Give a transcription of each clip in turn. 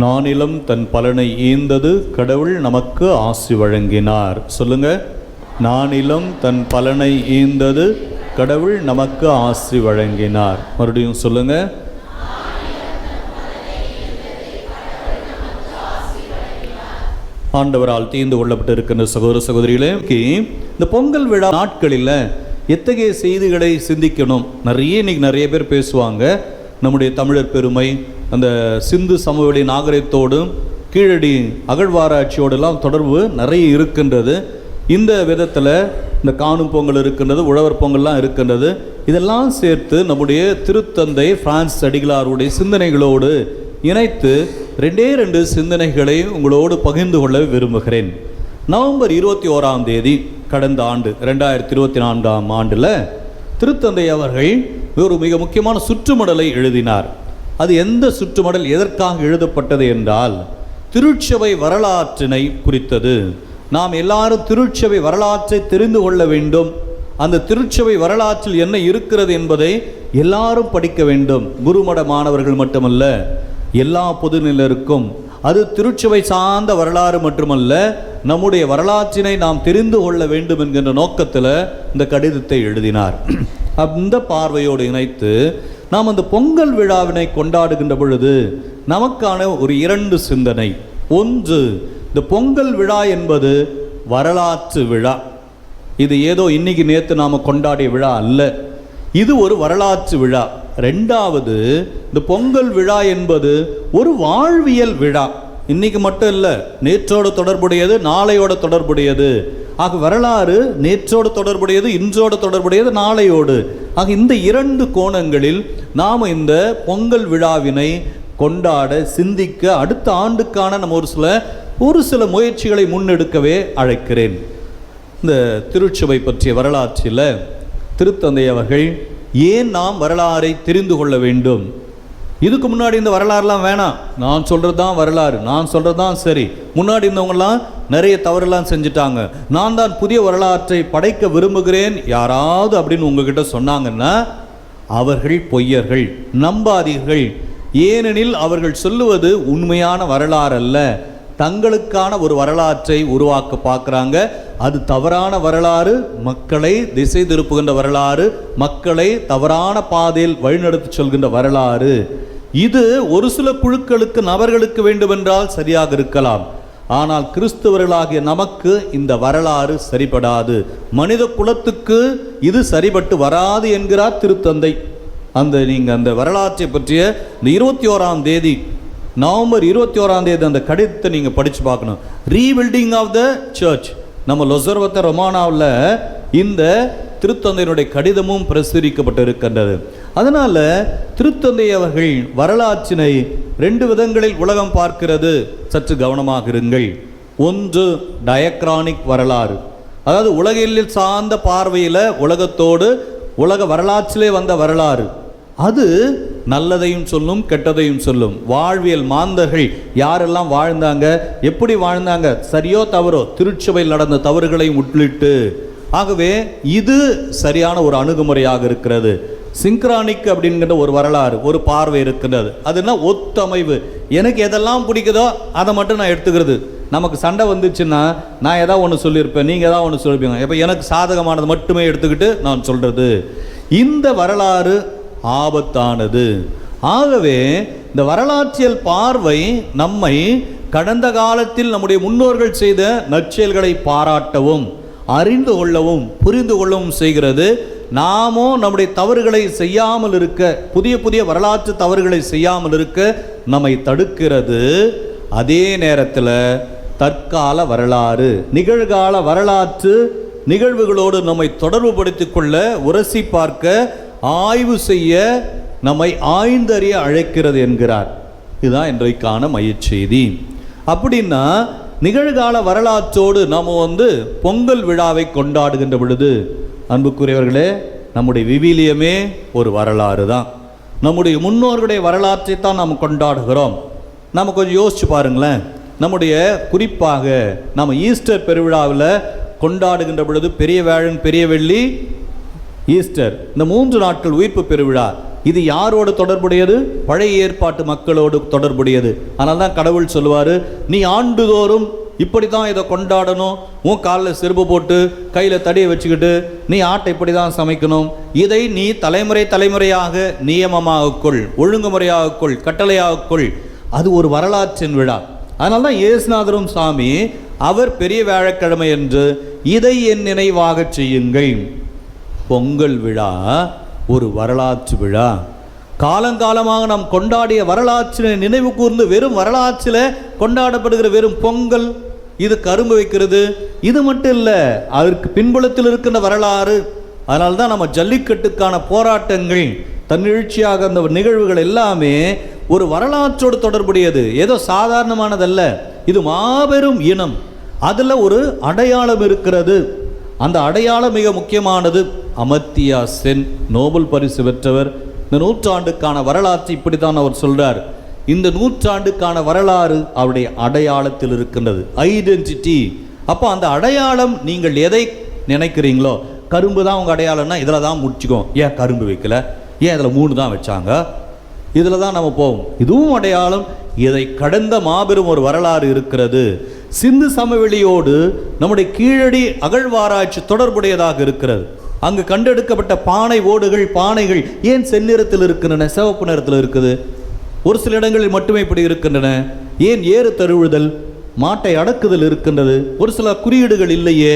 நானிலம் தன் பலனை ஈந்தது கடவுள் நமக்கு ஆசி வழங்கினார். சொல்லுங்க. நானிலம் தன் பலனை ஈந்தது கடவுள் நமக்கு ஆசி வழங்கினார். மறுபடியும் சொல்லுங்க. ஆண்டவரால் தீர்ந்து கொள்ளப்பட்டு இருக்கின்ற சகோதர சகோதரிகளே இந்த பொங்கல் விழா நாட்களில் எத்தகைய செய்திகளை சிந்திக்கணும்? நிறைய இன்னைக்கு நிறைய பேர் பேசுவாங்க. நம்முடைய தமிழர் பெருமை அந்த சிந்து சமவெளி நாகரிகத்தோடும் கீழடி அகழ்வாராய்ச்சியோடெல்லாம் தொடர்பு நிறைய இருக்கின்றது. இந்த விதத்தில் இந்த காணும் பொங்கல் இருக்கின்றது உழவர் பொங்கல்லாம் இருக்கின்றது. இதெல்லாம் சேர்த்து நம்முடைய திருத்தந்தை பிரான்ஸ் அடிகளாருடைய சிந்தனைகளோடு இணைத்து ரெண்டே ரெண்டு சிந்தனைகளை உங்களோடு பகிர்ந்து கொள்ள விரும்புகிறேன். நவம்பர் இருபத்தி ஓராம் தேதி கடந்த ஆண்டு ரெண்டாயிரத்தி இருபத்தி நான்காம் ஆண்டில் திருத்தந்தை அவர்கள் ஒரு மிக முக்கியமான சுற்றுமடலை எழுதினார். அது எந்த சுற்றுமடல் எதற்காக எழுதப்பட்டது என்றால் திருச்சபை வரலாற்றினை குறித்தது. நாம் எல்லாரும் திருச்சபை வரலாற்றை தெரிந்து கொள்ள வேண்டும். அந்த திருச்சபை வரலாற்றில் என்ன இருக்கிறது என்பதை எல்லாரும் படிக்க வேண்டும். குருமட மாணவர்கள் மட்டுமல்ல எல்லா பொதுநிலருக்கும். அது திருச்சபை சார்ந்த வரலாறு மட்டுமல்ல நம்முடைய வரலாற்றினை நாம் தெரிந்து கொள்ள வேண்டும் என்கின்ற நோக்கத்தில் இந்த கடிதத்தை எழுதினார். அந்த பார்வையோடு இணைத்து நாம் அந்த பொங்கல் விழாவினை கொண்டாடுகின்ற பொழுது நமக்கான ஒரு இரண்டு சிந்தனை. ஒன்று இந்த பொங்கல் விழா என்பது வரலாற்று விழா. இது ஏதோ இன்னைக்கு நேற்று நாம் கொண்டாடிய விழா அல்ல. இது ஒரு வரலாற்று விழா. ரெண்டாவது இந்த பொங்கல் விழா என்பது ஒரு வாழ்வியல் விழா. இன்னைக்கு மட்டும் இல்லை நேற்றோடு தொடர்புடையது நாளையோட தொடர்புடையது. ஆக வரலாறு நேற்றோடு தொடர்புடையது இன்றோடு தொடர்புடையது நாளையோடு. ஆக இந்த இரண்டு கோணங்களில் நாம் இந்த பொங்கல் விழாவினை கொண்டாட சிந்திக்க அடுத்த ஆண்டுக்கான நம்ம ஒரு சில ஒரு சில முயற்சிகளை முன்னெடுக்கவே அழைக்கிறேன். இந்த திருச்சபை பற்றிய வரலாற்றில் திருத்தந்தை அவர்கள் ஏன் நாம் வரலாறை தெரிந்து கொள்ள வேண்டும்? இதுக்கு முன்னாடி இந்த வரலாறுலாம் வேணாம். நான் சொல்கிறது தான் வரலாறு. நான் சொல்கிறது தான் சரி. முன்னாடி இருந்தவங்கலாம் நிறைய தவறுலாம் செஞ்சுட்டாங்க. நான் தான் புதிய வரலாற்றை படைக்க விரும்புகிறேன். யாராவது அப்படின்னு உங்ககிட்ட சொன்னாங்கன்னா அவர்கள் பொய்யர்கள் நம்பாதீர்கள். ஏனெனில் அவர்கள் சொல்லுவது உண்மையான வரலாறு அல்ல தங்களுக்கான ஒரு வரலாற்றை உருவாக்க பார்க்குறாங்க. அது தவறான வரலாறு மக்களை திசை திருப்புகின்ற வரலாறு மக்களை தவறான பாதையில் வழிநடத்தி சொல்கின்ற வரலாறு. இது ஒரு சில குழுக்களுக்கு நபர்களுக்கு வேண்டுமென்றால் சரியாக இருக்கலாம். ஆனால் கிறிஸ்தவர்களாகிய நமக்கு இந்த வரலாறு சரிபடாது. மனித குலத்துக்கு இது சரிபட்டு வராது என்கிறார் திருத்தந்தை. அந்த நீங்கள் அந்த வரலாற்றை பற்றிய இந்த இருபத்தி ஓராம் தேதி நவம்பர் இருபத்தி ஓராம் தேதி அந்த கடிதத்தை நீங்கள் படித்து பார்க்கணும். Rebuilding of the church. நம்ம லொசர்வத்த ரொமானாவில் இந்த திருத்தந்தையினுடைய கடிதமும் பிரசுரிக்கப்பட்டு இருக்கின்றது அதனால் திருத்தந்தை அவர்கள் வரலாற்றினை ரெண்டு விதங்களில் உலகம் பார்க்கிறது. சற்று கவனமாக இருங்கள். ஒன்று டயக்ரானிக் வரலாறு. அதாவது உலகில் சார்ந்த பார்வையில் உலகத்தோடு உலக வரலாற்றிலே வந்த வரலாறு. அது நல்லதையும் சொல்லும் கெட்டதையும் சொல்லும். வாழ்வியல் மாந்தர்கள் யாரெல்லாம் வாழ்ந்தாங்க எப்படி வாழ்ந்தாங்க சரியோ தவறோ திருச்சபையில் நடந்த தவறுகளையும் உட்லிட்டு ஆகவே இது சரியான ஒரு அணுகுமுறையாக இருக்கிறது. சிங்க்ரானிக் அப்படிங்கிற ஒரு வரலாறு ஒரு பார்வை இருக்கிறது அதுனா ஒத்தமைவு. எனக்கு எதெல்லாம் பிடிக்குதோ அதை மட்டும் நான் எடுத்துக்கிறது. நமக்கு சண்டை வந்துச்சுன்னா நான் ஏதாவது ஒன்று சொல்லியிருப்பேன் நீங்கள் ஏதாவது ஒன்று சொல்லியிருப்பீங்க. இப்போ எனக்கு சாதகமானது மட்டுமே எடுத்துக்கிட்டு நான் சொல்கிறது இந்த வரலாறு ஆபத்தானது. ஆகவே இந்த வரலாற்றியல் பார்வை நம்மை கடந்த காலத்தில் நம்முடைய முன்னோர்கள் செய்த நற்செயல்களை பாராட்டவும் அறிந்து கொள்ளவும் புரிந்து கொள்ளவும் செய்கிறது. நாமும் நம்முடைய தவறுகளை செய்யாமல் இருக்க புதிய புதிய வரலாற்று தவறுகளை செய்யாமல் இருக்க நம்மை தடுக்கிறது அதே நேரத்தில் தற்கால வரலாறு நிகழ்கால வரலாற்று நிகழ்வுகளோடு நம்மை தொடர்புபடுத்திக் கொள்ள உரசி பார்க்க ஆய்வு செய்ய நம்மை ஆய்ந்தறிய அழைக்கிறது என்கிறார். இதுதான் இன்றைக்கான மையச்செய்தி அப்படின்னா நிகழ்கால வரலாற்றோடு நாம் வந்து பொங்கல் விழாவை கொண்டாடுகின்ற பொழுது அன்புக்குரியவர்களே நம்முடைய விவிலியமே ஒரு வரலாறு தான். நம்முடைய முன்னோர்களுடைய வரலாற்றை தான் நாம் கொண்டாடுகிறோம். நம்ம கொஞ்சம் யோசிச்சு பாருங்களேன். நம்முடைய குறிப்பாக நம்ம ஈஸ்டர் பெருவிழாவில் கொண்டாடுகின்ற பொழுது பெரிய வேழன் பெரிய வெள்ளி ஈஸ்டர். இந்த மூன்று நாட்கள் உயிர்ப்பு பெருவிழா. இது யாரோடு தொடர்புடையது? பழைய ஏற்பாட்டு மக்களோடு தொடர்புடையது. ஆனால் தான் கடவுள் சொல்லுவார் நீ ஆண்டுதோறும் இப்படி தான் இதை கொண்டாடணும். உன் காலில் செருப்பு போட்டு கையில் தடியை வச்சுக்கிட்டு நீ ஆட்டை இப்படி தான் சமைக்கணும். இதை நீ தலைமுறை தலைமுறையாக நியமமாக கொள் ஒழுங்குமுறையாக கொள் கட்டளையாக கொள் அது ஒரு வரலாற்றின் விழா. அதனால தான் இயேசுநாதரும் சாமி அவர் பெரிய வியாழக்கிழமை என்று இதை என் நினைவாக செய்யுங்கள். பொங்கல் விழா ஒரு வரலாற்று விழா. காலங்காலமாக நாம் கொண்டாடிய வரலாற்றினை நினைவு கூர்ந்து வெறும் வரலாற்றில் கொண்டாடப்படுகிற வெறும் பொங்கல். இது கரும்பு வைக்கிறது. இது மட்டும் இல்லை அதற்கு பின்புலத்தில் இருக்கின்ற வரலாறு. அதனால்தான் நம்ம ஜல்லிக்கட்டுக்கான போராட்டங்கள் தன்னிழ்ச்சியாக அந்த நிகழ்வுகள் எல்லாமே ஒரு வரலாற்றோடு தொடர்புடையது. ஏதோ சாதாரணமானதல்ல. இது மாபெரும் இனம். அதில் ஒரு அடையாளம் இருக்கிறது. அந்த அடையாளம் மிக முக்கியமானது. அமர்த்தியா சென் நோபல் பரிசு பெற்றவர். இந்த நூற்றாண்டுக்கான வரலாற்றை இப்படித்தான் அவர் சொல்கிறார் இந்த நூற்றாண்டுக்கான வரலாறு அவருடைய அடையாளத்தில் இருக்கின்றது. ஐடென்டிட்டி அப்போ அந்த அடையாளம் நீங்கள் எதை நினைக்கிறீங்களோ கரும்பு தான் உங்கள் அடையாளம்னா இதில் தான் முடிச்சுக்கோம் ஏன் கரும்பு வைக்கல? ஏன் இதில் மூணு தான் வச்சாங்க? இதில் தான் நம்ம போவோம். இதுவும் அடையாளம். இதை கடந்த மாபெரும் ஒரு வரலாறு இருக்கிறது. சிந்து சமவெளியோடு நம்முடைய கீழடி அகழ்வாராய்ச்சி தொடர்புடையதாக இருக்கிறது. அங்கு கண்டெடுக்கப்பட்ட பானை ஓடுகள் பானைகள் ஏன் செந்நிறத்தில் இருக்கின்றன சிவப்பு நிறத்தில் இருக்குது? ஒரு சில இடங்களில் மட்டுமே இப்படி இருக்கின்றன. ஏன் ஏறு தழுவுதல் மாட்டை அடக்குதல் இருக்கின்றது? ஒரு சில குறியீடுகள் இல்லையே.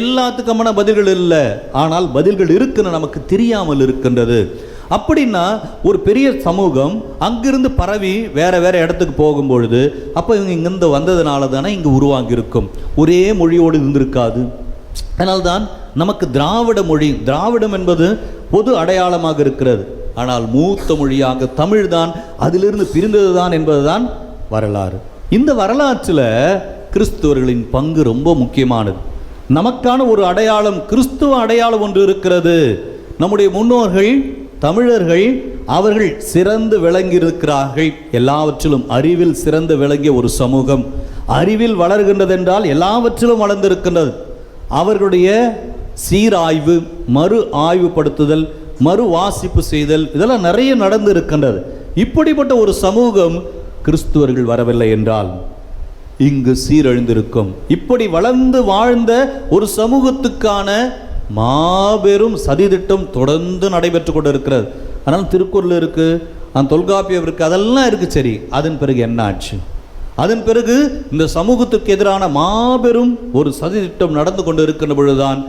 எல்லாத்துக்குமான பதில்கள் இல்லை. ஆனால் பதில்கள் இருக்குன்னு நமக்கு தெரியாமல் இருக்கின்றது. அப்படின்னா ஒரு பெரிய சமூகம் அங்கிருந்து பரவி வேற வேற இடத்துக்கு போகும்பொழுது அப்போ இவங்க இங்கிருந்து வந்ததுனால தானே இங்கே உருவாங்கியிருக்கும் ஒரே மொழியோடு இருந்திருக்காது. அதனால்தான் நமக்கு திராவிட மொழி திராவிடம் என்பது பொது அடையாளமாக இருக்கிறது. ஆனால் மூத்த மொழியாக தமிழ் தான் அதிலிருந்து பிரிந்தது தான் என்பதுதான் வரலாறு. இந்த வரலாற்றில் கிறிஸ்துவர்களின் பங்கு ரொம்ப முக்கியமானது. நமக்கான ஒரு அடையாளம் கிறிஸ்துவ அடையாளம் ஒன்று இருக்கிறது. நம்முடைய முன்னோர்கள் தமிழர்கள் அவர்கள் சிறந்து விளங்கியிருக்கிறார்கள். எல்லாவற்றிலும் அறிவில் சிறந்து விளங்கிய ஒரு சமூகம். அறிவில் வளர்கின்றதென்றால் எல்லாவற்றிலும் வளர்ந்திருக்கின்றது. அவர்களுடைய சீராய்வு மறு ஆய்வுபடுத்துதல் மறு வாசிப்பு செய்தல் இதெல்லாம் நிறைய நடந்து இருக்கின்றது இப்படிப்பட்ட ஒரு சமூகம் கிறிஸ்துவர்கள் வரவில்லை என்றால் இங்கு சீரழிந்திருக்கும். இப்படி வளர்ந்து வாழ்ந்த ஒரு சமூகத்துக்கான மாபெரும் சதித்திட்டம் தொடர்ந்து நடைபெற்று கொண்டு இருக்கிறது ஆனால் திருக்குறள் இருக்கு அந்த தொல்காப்பியம் இருக்குது அதெல்லாம் இருக்கு சரி. அதன் பிறகு என்ன ஆச்சு? அதன் பிறகு இந்த சமூகத்துக்கு எதிரான மாபெரும் ஒரு சதித்திட்டம் நடந்து கொண்டு இருக்கின்ற பொழுதுதான்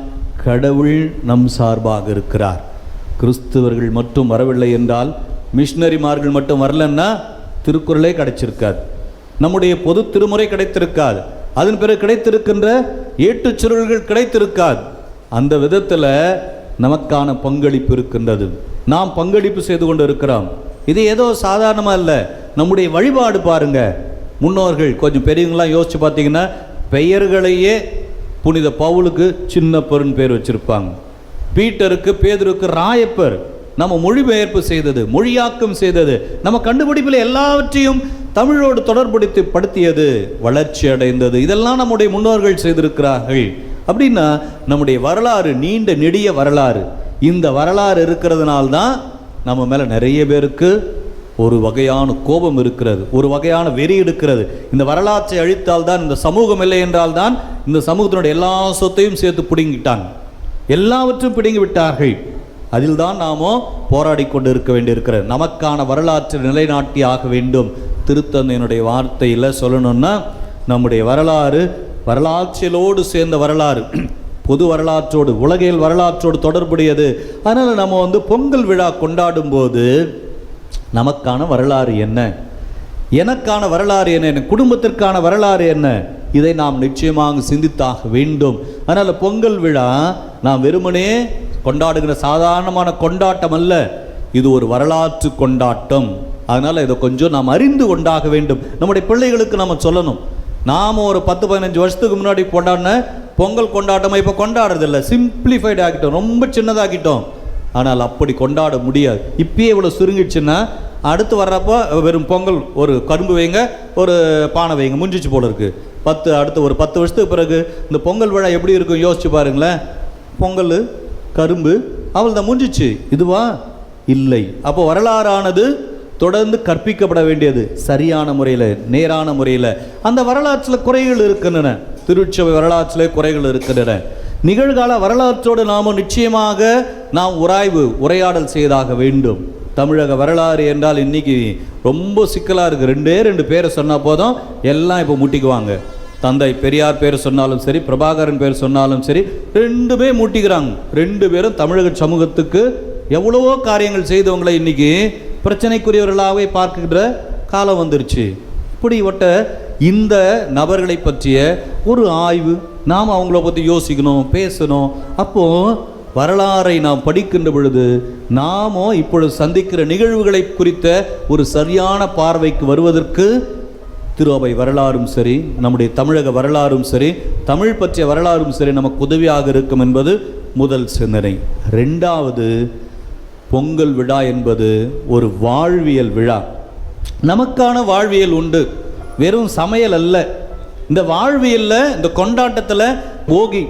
கடவுள் நம் சார்பாக இருக்கிறார். கிறிஸ்துவர்கள் மட்டும் வரவில்லை என்றால் மிஷினரிமார்கள் மட்டும் வரலன்னா திருக்குறளே கிடைச்சிருக்காது. நம்முடைய பொது திருமுறை கிடைத்திருக்காது. அதன் பிறகு கிடைத்திருக்கின்ற ஏட்டுச் சுருள்கள் கிடைத்திருக்காது. அந்த விதத்தில் நமக்கான பங்களிப்பு இருக்கின்றது. நாம் பங்களிப்பு செய்து கொண்டு இருக்கிறோம். இது ஏதோ சாதாரணமாக இல்லை. நம்முடைய வழிபாடு பாருங்க. முன்னோர்கள் கொஞ்சம் பெரியவங்களாம் யோசிச்சு பார்த்தீங்கன்னா பெயர்களையே புனித பவுலுக்கு சின்ன பெருன் பேர் வச்சுருப்பாங்க. பீட்டருக்கு பேதருக்கு ராயப்பர் நம்ம மொழிபெயர்ப்பு செய்தது மொழியாக்கம் செய்தது. நம்ம கண்டுபிடிப்பில் எல்லாவற்றையும் தமிழோடு தொடர்புடுத்தி படுத்தியது வளர்ச்சி அடைந்தது. இதெல்லாம் நம்முடைய முன்னோர்கள் செய்திருக்கிறார்கள். அப்படின்னா நம்முடைய வரலாறு நீண்ட நெடிய வரலாறு. இந்த வரலாறு இருக்கிறதுனால்தான் நம்ம மேலே நிறைய பேருக்கு ஒரு வகையான கோபம் இருக்கிறது ஒரு வகையான வெறி இருக்கிறது இந்த வரலாற்றை அழித்தால் தான் இந்த சமூகம் இல்லை என்றால் தான் இந்த சமூகத்தினுடைய எல்லா சொத்தையும் சேர்த்து பிடுங்கிட்டாங்க. எல்லாவற்றும் பிடுங்கி விட்டார்கள் அதில் தான் நாமோ போராடி கொண்டு இருக்க வேண்டியிருக்கிறது. நமக்கான வரலாற்று நிலைநாட்டி ஆக வேண்டும். திருத்தந்தையினுடைய வார்த்தையில் சொல்லணும்னா நம்முடைய வரலாறு வரலாற்றிலோடு சேர்ந்த வரலாறு. பொது வரலாற்றோடு உலகியல் வரலாற்றோடு தொடர்புடையது. அதனால் நம்ம வந்து பொங்கல் விழா கொண்டாடும் போது நமக்கான வரலாறு என்ன? எனக்கான வரலாறு என்ன? என் குடும்பத்திற்கான வரலாறு என்ன? இதை நாம் நிச்சயமாக சிந்தித்தாக வேண்டும். அதனால் பொங்கல் விழா நான் வெறுமனே கொண்டாடுகிற சாதாரணமான கொண்டாட்டம் அல்ல இது ஒரு வரலாற்று கொண்டாட்டம். அதனால் இதை கொஞ்சம் நாம் அறிந்து கொண்டாக வேண்டும். நம்முடைய பிள்ளைகளுக்கு நம்ம சொல்லணும். நாம் ஒரு பத்து பதினஞ்சு வருஷத்துக்கு முன்னாடி கொண்டாடின பொங்கல் கொண்டாட்டமாக இப்போ கொண்டாடுறதில்ல. சிம்பிளிஃபைடு ஆகிட்டோம் ரொம்ப சின்னதாகிட்டோம் ஆனால் அப்படி கொண்டாட முடியாது. இப்பயே இவ்வளோ சுருங்கிடுச்சுன்னா அடுத்து வர்றப்போ வெறும் பொங்கல் ஒரு கரும்பு வைங்க ஒரு பானை வைங்க முடிஞ்சிச்சு போல இருக்குது பத்து அடுத்து ஒரு பத்து வருஷத்துக்கு பிறகு இந்த பொங்கல் விழா எப்படி இருக்கும்? யோசிச்சு பாருங்களேன். பொங்கல் கரும்பு அவள் தான் முடிஞ்சிச்சு இதுவா? இல்லை. அப்போ வரலாறானது தொடர்ந்து கற்பிக்கப்பட வேண்டியது. சரியான முறையில் நேரான முறையில். அந்த வரலாற்றில் குறைகள் இருக்கின்றன. திருச்சபை வரலாற்றில் குறைகள் இருக்கின்றன. நிகழ்கால வரலாற்றோடு நாம் நிச்சயமாக நாம் உராய்வு உரையாடல் செய்தாக வேண்டும். தமிழக வரலாறு என்றால் இன்னைக்கு ரொம்ப சிக்கலாக இருக்குது ரெண்டே ரெண்டு பேரை சொன்னால் போதும் எல்லாம் இப்போ முட்டிக்குவாங்க. தந்தை பெரியார் பேர் சொன்னாலும் சரி பிரபாகரன் பேர் சொன்னாலும் சரி ரெண்டுமே மூட்டிக்கிறாங்க. ரெண்டு பேரும் தமிழக சமூகத்துக்கு எவ்வளவோ காரியங்கள் செய்தவங்களை இன்னைக்கு பிரச்சனைக்குரியவர்களாகவே பார்க்கின்ற காலம் வந்துருச்சு. இப்படிப்பட்ட இந்த நபர்களை பற்றிய ஒரு ஆய்வு நாம் அவங்கள பற்றி யோசிக்கணும் பேசணும். அப்போ வரலாறை நாம் படிக்கின்ற பொழுது நாமும் இப்பொழுது சந்திக்கிற நிகழ்வுகளை குறித்த ஒரு சரியான பார்வைக்கு வருவதற்கு திருவை வரலாறும் சரி நம்முடைய தமிழக வரலாறும் சரி தமிழ் பற்றிய வரலாறும் சரி நமக்கு உதவியாக இருக்கும் என்பது முதல் சிந்தனை. ரெண்டாவது பொங்கல் விழா என்பது ஒரு வாழ்வியல் விழா. நமக்கான வாழ்வியல் உண்டு. வெறும் சமையல் அல்ல. இந்த வாழ்வியலில் இந்த கொண்டாட்டத்தில் போகி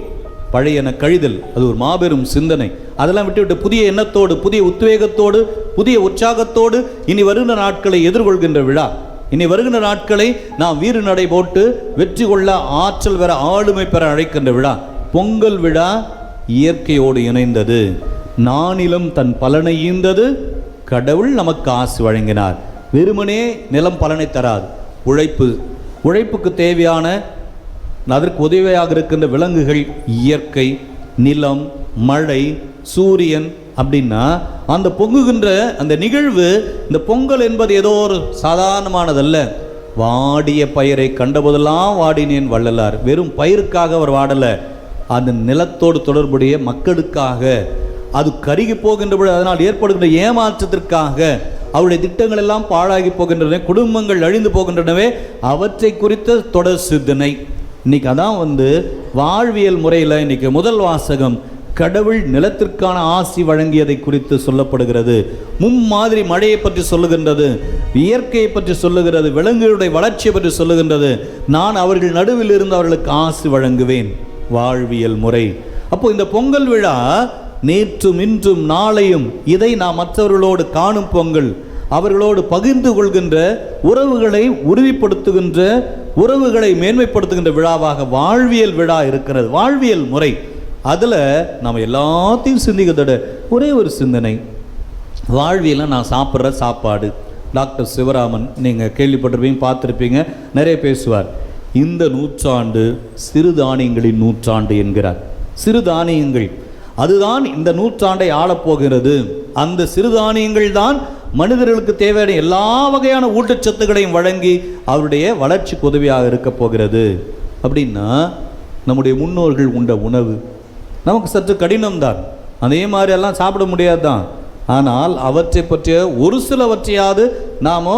பழையன கழிதல். அது ஒரு மாபெரும் சிந்தனை. அதெல்லாம் விட்டுவிட்டு புதிய எண்ணத்தோடு புதிய உத்வேகத்தோடு புதிய உற்சாகத்தோடு இனி வருகின்ற நாட்களை எதிர்கொள்கின்ற விழா. இனி வருகின்ற நாட்களை நாம் வீறு நடை போட்டு வெற்றி கொள்ள ஆற்றல் பெற ஆளுமை பெற அழைக்கின்ற விழா பொங்கல் விழா இயற்கையோடு இணைந்தது. நானிலும் தன் பலனை ஈந்தது கடவுள் நமக்கு ஆசு வழங்கினார். வெறுமனே நிலம் பலனை தராது. உழைப்பு உழைப்புக்கு தேவையான அதற்கு உதவியாக இருக்கின்ற விலங்குகள் இயற்கை நிலம் மழை சூரியன் அப்படின்னா அந்த பொங்குகின்ற அந்த நிகழ்வு இந்த பொங்கல் என்பது ஏதோ ஒரு சாதாரணமானதல்ல. வாடிய பயிரை கண்டபோதெல்லாம் வாடினேன் வள்ளலார். வெறும் பயிருக்காக அவர் வாடலை. அந்த நிலத்தோடு தொடர்புடைய மக்களுக்காக. அது கருகி போகின்ற பொழுது அதனால் ஏற்படுகின்ற ஏமாற்றத்திற்காக. அவருடைய திட்டங்கள் எல்லாம் பாழாகி போகின்றன குடும்பங்கள் அழிந்து போகின்றனவே. அவற்றை குறித்த தொடர் சிந்தனை. இன்னைக்கு அதான் வந்து வாழ்வியல் முறையில் இன்னைக்கு முதல் வாசகம். கடவுள் நிலத்திற்கான ஆசி வழங்கியதை குறித்து சொல்லப்படுகிறது. மும்மாதிரி மழையை பற்றி சொல்லுகின்றது இயற்கையை பற்றி சொல்லுகிறது விலங்குகளுடைய வளர்ச்சியை பற்றி சொல்லுகின்றது. நான் அவர்கள் நடுவில் இருந்து அவர்களுக்கு ஆசி வழங்குவேன். வாழ்வியல் முறை. அப்போ இந்த பொங்கல் விழா நேற்றும் இன்றும் நாளையும் இதை நாம் மற்றவர்களோடு காணும் பொங்கல். அவர்களோடு பகிர்ந்து கொள்கின்ற உறவுகளை உறுதிப்படுத்துகின்ற உறவுகளை மேன்மைப்படுத்துகின்ற விழாவாக வாழ்வியல் விழா இருக்கிறது. வாழ்வியல் முறை. அதில் நம்ம எல்லாத்தையும் சிந்திக்கிறதோட ஒரே ஒரு சிந்தனை. வாழ்வியில் நான் சாப்பிட்ற சாப்பாடு. டாக்டர் சிவராமன் நீங்கள் கேள்விப்பட்டிருப்பீங்க பார்த்துருப்பீங்க நிறைய பேசுவார். இந்த நூற்றாண்டு சிறுதானியங்களின் நூற்றாண்டு என்கிறார். சிறுதானியங்கள். அதுதான் இந்த நூற்றாண்டை ஆளப்போகிறது. அந்த சிறுதானியங்கள் தான் மனிதர்களுக்கு தேவையான எல்லா வகையான ஊட்டச்சத்துக்களையும் வழங்கி அவருடைய வளர்ச்சிக்கு உதவியாக இருக்க போகிறது. அப்படின்னா நம்முடைய முன்னோர்கள் உண்ட உணவு நமக்கு சற்று கடினம்தான். அதே மாதிரியெல்லாம் சாப்பிட முடியாது தான் ஆனால் அவற்றை பற்றிய ஒரு சிலவற்றையாவது நாம்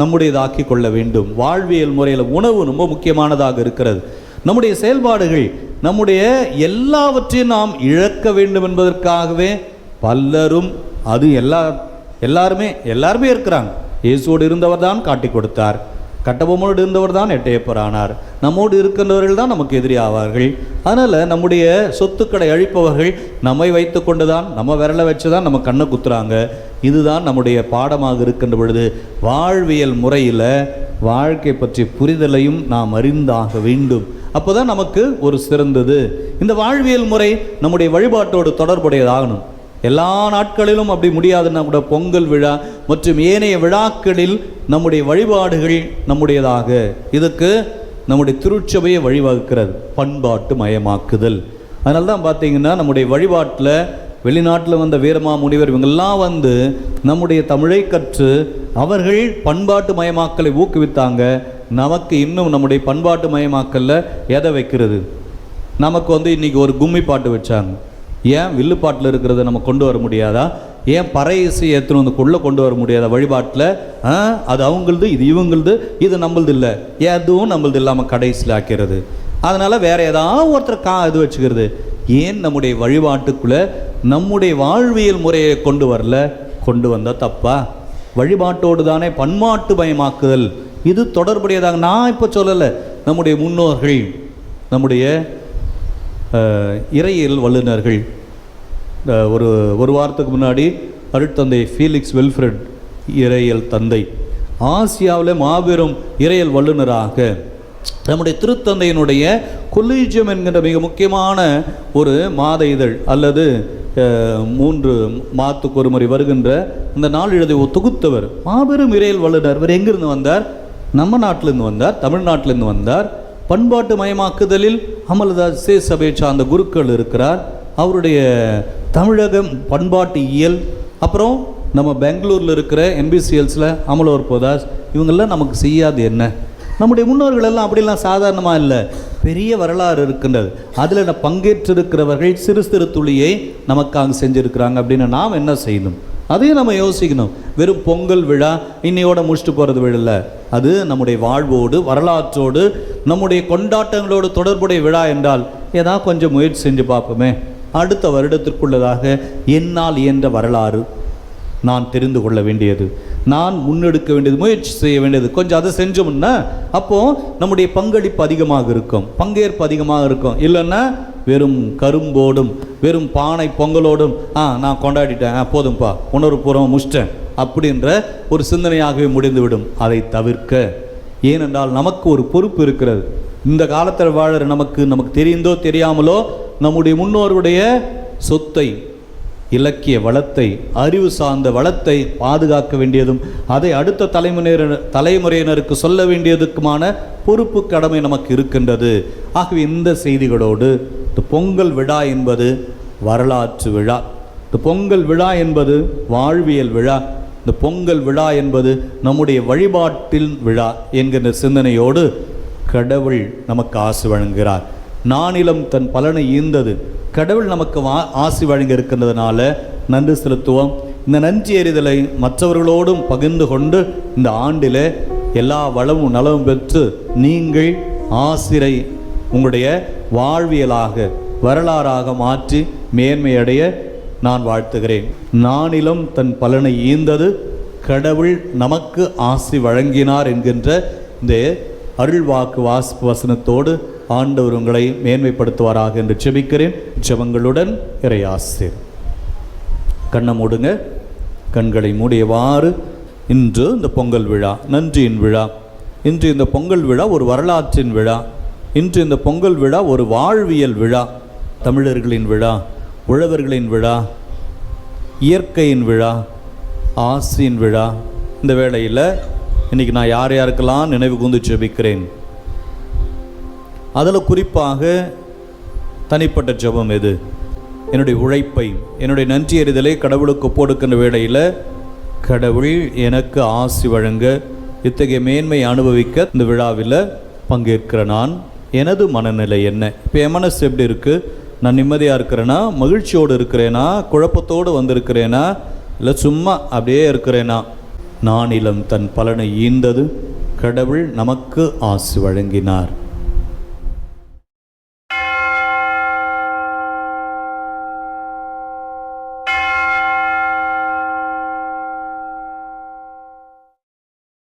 நம்முடையதாக்கி கொள்ள வேண்டும். வாழ்வியல் முறையில் உணவு ரொம்ப முக்கியமானதாக இருக்கிறது. நம்முடைய செயல்பாடுகள் நம்முடைய எல்லாவற்றையும் நாம் இழக்க வேண்டும் என்பதற்காகவே பலரும் அது எல்லா எல்லாருமே எல்லாருமே இருக்கிறாங்க. இயேசுவோடு இருந்தவர் தான் காட்டி கொடுத்தார். கட்டபொம்மனோடு இருந்தவர் தான் எட்டயப்பரானார் நம்மோடு இருக்கின்றவர்கள் தான் நமக்கு எதிரி ஆவார்கள். அதனால் நம்முடைய சொத்துக்களை அழிப்பவர்கள் நம்மை வைத்து கொண்டு தான் நம்ம விரலை வச்சு தான் நம்ம கண்ணை குத்துறாங்க. இதுதான் நம்முடைய பாடமாக இருக்கின்ற பொழுது வாழ்வியல் முறையில் வாழ்க்கை பற்றி புரிதலையும் நாம் அறிந்தாக வேண்டும். அப்போதான் நமக்கு ஒரு சிறந்தது. இந்த வாழ்வியல் முறை நம்முடைய வழிபாட்டோடு தொடர்புடையதாகணும். எல்லா நாட்களிலும் அப்படி முடியாதுன்னா கூட பொங்கல் விழா மற்றும் ஏனைய விழாக்களில் நம்முடைய வழிபாடுகள் நம்முடையதாக. இதுக்கு நம்முடைய திருச்சபையை வழிவகுக்கிறது. பண்பாட்டு மயமாக்குதல். அதனால தான் பார்த்தீங்கன்னா நம்முடைய வழிபாட்டில் வெளிநாட்டில் வந்த வீரமா முனிவர் இவங்கெல்லாம் வந்து நம்முடைய தமிழை கற்று அவர்கள் பண்பாட்டு மயமாக்கலை ஊக்குவித்தாங்க. நமக்கு இன்னும் நம்முடைய பண்பாட்டு மயமாக்கலில் எதை வைக்கிறது? நமக்கு வந்து இன்னைக்கு ஒரு கும்மி பாட்டு வச்சாங்க. ஏன் வில்லுப்பாட்டில் இருக்கிறத நம்ம கொண்டு வர முடியாதா? ஏன் பறை இசை எடுத்துன்னு வந்து கொள்ள கொண்டு வர முடியாத வழிபாட்டில் ஆ, அது அவங்களது இது இவங்களது இது நம்மளது இல்லை. எதுவும் நம்மளது இல்லாமல் கடைசியில் ஆக்கிறது. அதனால் வேறு ஏதாவது ஒருத்தர் கா இது வச்சுக்கிறது. ஏன் நம்முடைய வழிபாட்டுக்குள்ளே நம்முடைய வாழ்வியல் முறையை கொண்டு வரல? கொண்டு வந்தால் தப்பா? வழிபாட்டோடு தானே பண்பாட்டு மயமாக்குதல். இது தொடர்புடையதாக நான் இப்போ சொல்லலை. நம்முடைய முன்னோர்கள் நம்முடைய இறையியல் வல்லுநர்கள் ஒரு ஒரு வாரத்துக்கு முன்னாடி அருட்தந்தை ஃபீலிக்ஸ் வெல்ஃப்ரெட் இறையல் தந்தை. ஆசியாவில் மாபெரும் இறையல் வல்லுநராக நம்முடைய திருத்தந்தையினுடைய கொலீஜியம் என்கின்ற மிக முக்கியமான ஒரு மாத இதழ் அல்லது மூன்று மாத்துக்கு ஒரு முறை வருகின்ற இந்த நாளிழதை தொகுத்தவர். மாபெரும் இறையல் வல்லுனர் இவர் எங்கிருந்து வந்தார்? நம்ம நாட்டிலிருந்து வந்தார் தமிழ்நாட்டிலிருந்து வந்தார். பண்பாட்டு மயமாக்குதலில் அமலதாஸ் சே சபையை சார்ந்த குருக்கள் இருக்கிறார். அவருடைய தமிழகம் பண்பாட்டு இயல் அப்புறம் நம்ம பெங்களூரில் இருக்கிற எம்பிசிஎல்ஸில் அமலோர் போதாஸ் இவங்கெல்லாம் நமக்கு செய்யாது என்ன? நம்முடைய முன்னோர்கள் எல்லாம் அப்படிலாம் சாதாரணமாக இல்லை. பெரிய வரலாறு இருக்கின்றது. அதில் நான் பங்கேற்றிருக்கிறவர்கள் சிறு சிறு துளியை நமக்காக செஞ்சுருக்கிறாங்க அப்படின்னு நாம் என்ன செய்யணும்? அதையும் நம்ம யோசிக்கணும். வெறும் பொங்கல் விழா இன்னையோட முடிச்சுட்டு போகிறது விழல. அது நம்முடைய வாழ்வோடு வரலாற்றோடு நம்முடைய கொண்டாட்டங்களோடு தொடர்புடைய விழா என்றால் ஏதாவது கொஞ்சம் முயற்சி செஞ்சு பார்ப்போமே. அடுத்த வருடத்திற்குள்ளதாக என்னால் இயன்ற வரலாறு நான் தெரிந்து கொள்ள வேண்டியது. நான் முன்னெடுக்க வேண்டியது முயற்சி செய்ய வேண்டியது. கொஞ்சம் அதை செஞ்சோம்னா அப்போ நம்முடைய பங்களிப்பு அதிகமாக இருக்கும். பங்கேற்பு அதிகமாக இருக்கும். இல்லைன்னா வெறும் கரும்போடும் வெறும் பானை பொங்கலோடும் ஆ நான் கொண்டாடிட்டேன். ஆ போதும்ப்பா உணர்வுபூர்வம் முடிச்சிட்டேன். அப்படின்ற ஒரு சிந்தனையாகவே முடிந்துவிடும். அதை தவிர்க்க. ஏனென்றால் நமக்கு ஒரு பொறுப்பு இருக்கிறது. இந்த காலத்தில் வாழற நமக்கு நமக்கு தெரிந்தோ தெரியாமலோ நம்முடைய முன்னோருடைய சொத்தை இலக்கிய வளத்தை அறிவு சார்ந்த வளத்தை பாதுகாக்க வேண்டியதும் அதை அடுத்த தலைமுறையினர் தலைமுறையினருக்கு சொல்ல வேண்டியதுக்குமான பொறுப்பு கடமை நமக்கு இருக்கின்றது. ஆகவே இந்த செய்திகளோடு இந்த பொங்கல் விழா என்பது வரலாற்று விழா. இந்த பொங்கல் விழா என்பது வாழ்வியல் விழா. இந்த பொங்கல் விழா என்பது நம்முடைய வழிபாட்டில் விழா என்கின்ற சிந்தனையோடு கடவுள் நமக்கு ஆசி வழங்குகிறார். நானிலம் தன் பலனை ஈந்தது கடவுள் நமக்கு வா ஆசி வழங்க இருக்கின்றதுனால நன்றி செலுத்துவோம். இந்த நன்றி எறிதலை மற்றவர்களோடும் பகிர்ந்து கொண்டு இந்த ஆண்டில் எல்லா வளமும் நலமும் பெற்று நீங்கள் ஆசிரை உங்களுடைய வாழ்வியலாக வரலாறாக மாற்றி மேன்மையடைய நான் வாழ்த்துகிறேன். நானிலம் தன் பலனை ஈந்தது கடவுள் நமக்கு ஆசி வழங்கினார் என்கின்ற இந்த அருள்வாக்கு வாசிப்பு வசனத்தோடு ஆண்டவர் உங்களை மேன்மைப்படுத்துவாராக என்று ஜெபிக்கிறேன் ஜெபங்களுடன் இறையாசிர் கண்ணை மூடுங்க. கண்களை மூடியவாறு இன்று இந்த பொங்கல் விழா நன்றியின் விழா. இன்று இந்த பொங்கல் விழா ஒரு வரலாற்றின் விழா. இன்று இந்த பொங்கல் விழா ஒரு வாழ்வியல் விழா. தமிழர்களின் விழா உழவர்களின் விழா இயற்கையின் விழா ஆசியின் விழா. இந்த வேளையில் இன்னைக்கு நான் யார் யாருக்கெல்லாம் நினைவு கூர்ந்து ஜெபிக்கிறேன் அதில் குறிப்பாக தனிப்பட்ட ஜெபம் எது? என்னுடைய உழைப்பை என்னுடைய நன்றி எறிதலை கடவுளுக்கு போடுக்கின்ற வேளையில் கடவுள் எனக்கு ஆசி வழங்க இத்தகைய மேன்மை அனுபவிக்க இந்த விழாவில் பங்கேற்கிற நான் எனது மனநிலை என்ன? இப்போ என் மனசு எப்படி இருக்குது நான் நிம்மதியாக இருக்கிறேனா? மகிழ்ச்சியோடு இருக்கிறேனா? குழப்பத்தோடு வந்திருக்கிறேனா? இல்லை சும்மா அப்படியே இருக்கிறேனா? நானிலம் தன் பலனை ஈந்தது கடவுள் நமக்கு ஆசி வழங்கினார்.